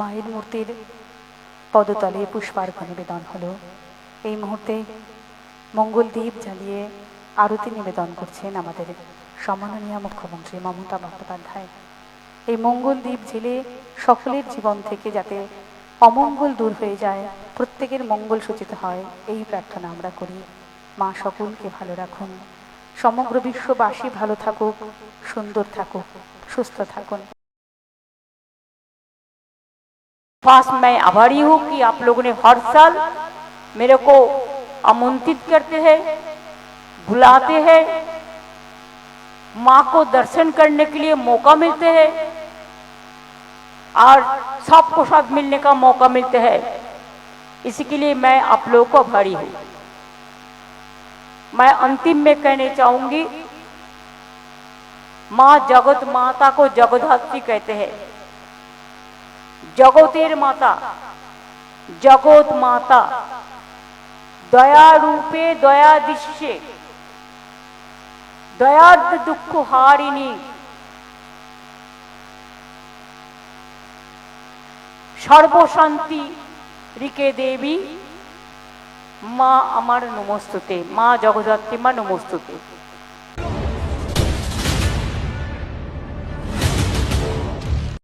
মায়ের মূর্তির পদতলে পুষ্পার্ঘ নিবেদন হলো। এই মুহূর্তে মঙ্গল দ্বীপ জ্বালিয়ে আরতি নিবেদন করছেন আমাদের সম্মাননীয় মুখ্যমন্ত্রী মমতা বন্দ্যোপাধ্যায়। এই মঙ্গল দ্বীপ জেলে সকলের জীবন থেকে যাতে অমঙ্গল দূর হয়ে যায়, প্রত্যেকের মঙ্গল সূচিত হয়, এই প্রার্থনা আমরা করি। মা সকলকে ভালো রাখুন। সমগ্র বিশ্ববাসী ভালো থাকুক, সুন্দর থাকুক, সুস্থ থাকুন। पास मैं आभारी हूँ कि आप लोगों ने हर साल मेरे को आमंत्रित करते हैं, बुलाते हैं, माँ को दर्शन करने के लिए मौका मिलते हैं, और सबको साथ मिलने का मौका मिलते हैं। इसी के लिए मैं आप लोगों को आभारी हूँ। मैं अंतिम में कहने चाहूँगी, माँ जगत माता को जगधात्री कहते हैं। জগতের মাতা, জগৎ মাতা। দয়া রূপে, দয়া দৃশ্যে দয়ার্দ দুঃখ হারিণী। সর্বশান্তি রিকে দেবী, মা আমার নমস্তুতে, মা জগদ্ধাত্রী, মা নমস্তুতে।